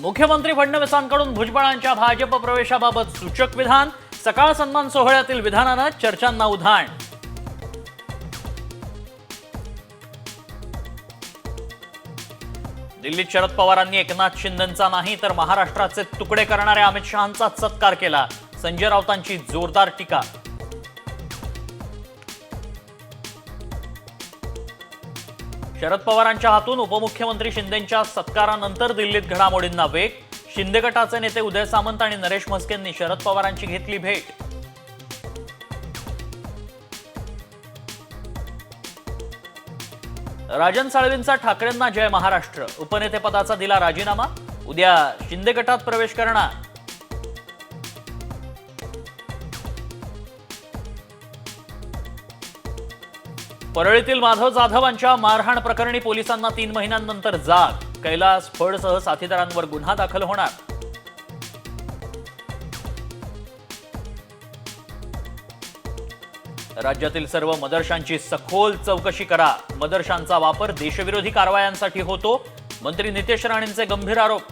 मुख्यमंत्री फडणवीसांकडून भुजबळांच्या भाजप प्रवेशाबाबत सूचक विधान सकाळ सन्मान सोहळ्यातील विधानानं चर्चांना उधाण. दिल्लीत शरद पवारांनी एकनाथ शिंदेचा नाही तर महाराष्ट्राचे तुकडे करणाऱ्या अमित शहांचा सत्कार केला. संजय राऊतांची जोरदार टीका. शरद पवारांच्या हातून उपमुख्यमंत्री शिंदेच्या सत्कारानंतर दिल्लीत घडामोडींना वेग शिंदे गटाचे नेते उदय सामंत आणि नरेश म्हस्केंनी शरद पवारांची घेतली भेट. राजन साळवींचा ठाकरेंना जय महाराष्ट्र. उपनेतेपदाचा दिला राजीनामा. उद्या शिंदे गटात प्रवेश करणार. परळीतील माधव जाधवांच्या मारहाण प्रकरणी पोलिसांना तीन महिन्यांनंतर जाग. कैलास फडसह साथीदारांवर गुन्हा दाखल होणार. राज्यातील सर्व मदरशांची सखोल चौकशी करा. मदरशांचा वापर देशविरोधी कारवायांसाठी होतो. मंत्री नितेश राणेंचे गंभीर आरोप.